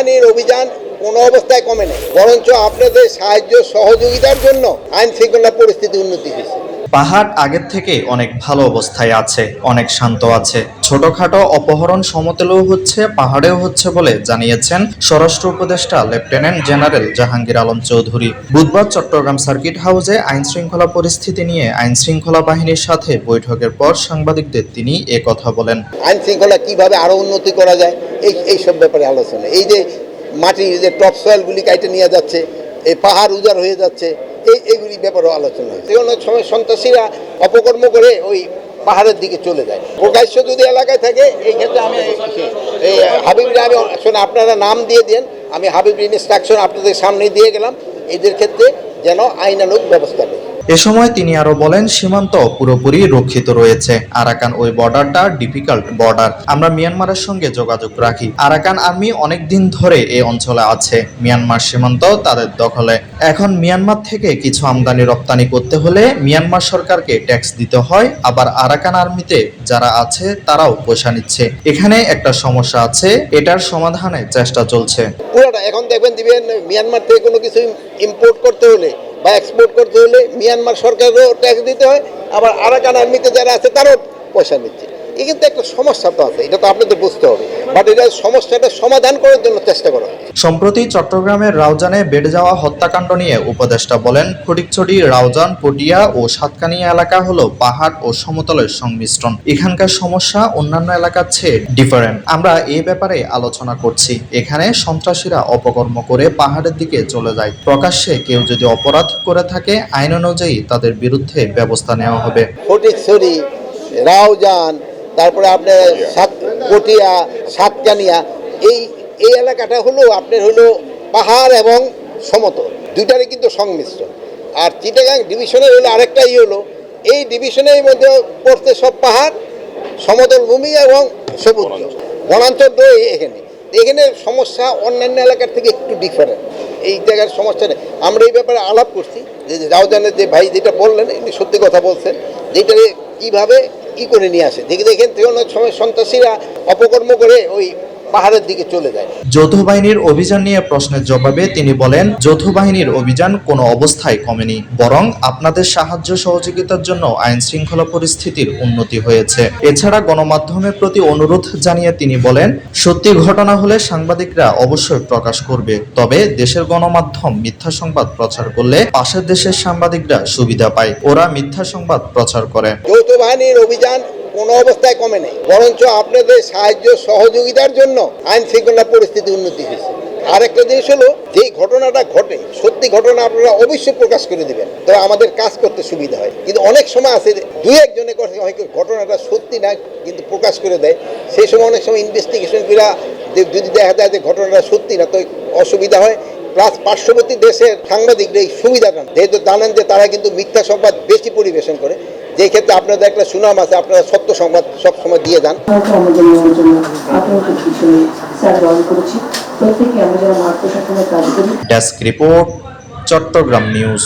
বাহিনীর অভিযান কোনো অবস্থায় কমে নেই। বরঞ্চ আপনাদের সাহায্য সহযোগিতার জন্য আইন শৃঙ্খলা পরিস্থিতি উন্নতি হয়েছে। পাহাড় আগের থেকে অনেক ভালো অবস্থায় আছে অনেক শান্ত আছে। ছোটখাটো অপহরণ সমতলেও হচ্ছে পাহাড়েও হচ্ছে বলে জানিয়েছেন স্বরাষ্ট্র উপদেষ্টা লেফটেন্যান্ট জেনারেল জাহাঙ্গীর আলম চৌধুরী। বুধবার চট্টগ্রাম সার্কিট হাউসে আইন শৃঙ্খলা পরিস্থিতি নিয়ে আইন শৃঙ্খলা বাহিনীর সাথে বৈঠকের পর সাংবাদিকদের তিনি কথা বলেন। আইন শৃঙ্খলা কীভাবে আরও উন্নতি করা যায়? এই এই সব ব্যাপারে আলোচনা। এই যে মাটি যে টপ সয়েলগুলি কাইটে নিয়ে যাচ্ছে, এই পাহাড় উজাড় হয়ে যাচ্ছে, এই, এইগুলি ব্যাপারেও আলোচনা হয়েছে। অনেক সময় সন্ত্রাসীরা অপকর্ম করে ওই পাহাড়ের দিকে চলে যায়। প্রকাশ্য যদি এলাকায় থাকে, এই ক্ষেত্রে আমি এই হাবিবরা আমি, শোনো, আপনারা নাম দিয়ে দেন আমি হাবিব ইনস্ট্রাকশন আপনাদের সামনে দিয়ে গেলাম। এদের ক্ষেত্রে যেন আইনানুগ ব্যবস্থা নেই। এ সময় তিনি আরও বলেন, সীমান্ত পুরোপুরি রক্ষিত রয়েছে। আরাকান ওই বর্ডারটা ডিফিকাল্ট বর্ডার। আমরা মিয়ানমারের সঙ্গে যোগাযোগ রাখি। আরাকান আর্মি অনেক দিন ধরে এই অঞ্চলে আছে। মিয়ানমার সীমান্ত তাদের দখলে। এখন মিয়ানমার থেকে কিছু আমদানি রপ্তানি করতে হলে মিয়ানমার সরকারকে ট্যাক্স দিতে হয়। আবার আরাকান আর্মিতে যারা আছে, তারাও পয়সা নিচ্ছে। এখানে একটা সমস্যা আছে, এটার সমাধানে চেষ্টা চলছে। এখন দেখবেন দিবেন, মিয়ানমার থেকে কোনো কিছু ইম্পোর্ট করতে হলে বা এক্সপোর্ট করতে হলে মিয়ানমার সরকারও ট্যাক্স দিতে হয়। আবার আরাকান আর্মিতে যারা আছে, তারও পয়সা নিচ্ছে। এই কিন্তু একটা সমস্যা তো আছে এটা তো আপনাদের বুঝতে হবে। বাট এটা সমস্যাটা সমাধান করার জন্য চেষ্টা করা সম্প্রতি চট্টগ্রামের রাউজানে বেড়ে যাওয়া হত্যাকাণ্ড নিয়ে উপদেষ্টা বলেন ফটিকছড়ি রাউজান পটিয়া ও সাতকানিয়া এলাকা হলো পাহাড় ও সমতলের সংমিশ্রণ। এখানকার সমস্যা অন্যান্য এলাকার চেয়ে ডিফারেন্ট আমরা এই ব্যাপারে আলোচনা করছি। এখানে সন্ত্রাসীরা অপকর্ম করে পাহাড়ের দিকে চলে যায়। প্রকাশ্যে কেউ যদি অপরাধ করে থাকে আইন অনুযায়ী তাদের বিরুদ্ধে ব্যবস্থা নেওয়া হবে। ফটিকছড়ি রাউজান তারপরে আপনার সাত পটিয়া সাতকানিয়া, এই এই এলাকাটা হলো আপনার হলো পাহাড় এবং সমতল। দুইটারই কিন্তু সংমিশ্রণ। আর চিটাগাং ডিভিশনের হলো আরেকটা ই হলো, এই ডিভিশনের মধ্যে পড়তে সব পাহাড়, সমতল ভূমি এবং সবুজ। বনাঞ্চল তো এখানে। এখানে সমস্যা অন্যান্য এলাকার থেকে একটু ডিফারেন্ট এই জায়গার সমস্যা নেই। আমরা এই ব্যাপারে আলাপ করছি। যে রাউজানের যে ভাই যেটা বললেন এমনি সত্যি কথা বলছেন। যেটা কীভাবে ই করে নিয়ে আসে? দেখে দেখেন তো অনেক সময় সন্ত্রাসীরা অপকর্ম করে ওই পাহাড়ের দিকে চলে যায়। যৌথ বাহিনীর অভিযান নিয়ে প্রশ্নের জবাবে তিনি বলেন, যৌথ বাহিনীর অভিযান কোনো অবস্থায় কমেনি, বরং আপনাদের সাহায্য সহযোগিতার জন্য আইন শৃঙ্খলা পরিস্থিতির উন্নতি হয়েছে। এছাড়া গণমাধ্যমের প্রতি অনুরোধ জানিয়ে তিনি বলেন, সত্যি ঘটনা হলে সাংবাদিকরা অবশ্যই প্রকাশ করবে, তবে দেশের গণমাধ্যম মিথ্যা সংবাদ প্রচার করলে পাশের দেশের সাংবাদিকরা সুবিধা পায়, ওরা মিথ্যা সংবাদ প্রচার করে। যৌথ বাহিনীর অভিযান কোনো অবস্থায় কমে নেই। বরঞ্চ আপনাদের সাহায্য সহযোগিতার জন্য আইন শৃঙ্খলা পরিস্থিতি উন্নতি হয়েছে। আরেকটা জিনিস হলো যে ঘটনাটা ঘটে, সত্যি ঘটনা আপনারা অবশ্যই প্রকাশ করে দেবেন। তো আমাদের কাজ করতে সুবিধা হয়। কিন্তু অনেক সময় আছে দুই হয়তো ঘটনাটা সত্যি না কিন্তু প্রকাশ করে দেয়। সেই সময় অনেক সময় ইনভেস্টিগেশন করা যদি দেখা যায় যে ঘটনাটা সত্যি না, তো অসুবিধা হয়। প্লাস পার্শ্ববর্তী দেশের সাংবাদিকরা এই সুবিধাটা। যেহেতু জানেন যে তারা কিন্তু মিথ্যা সংবাদ বেশি পরিবেশন করে যে ক্ষেত্রে আপনাদের একটা সুনাম আছে আপনারা সত্য সংবাদ সবসময় দিয়ে যান। Desk report Chittagong news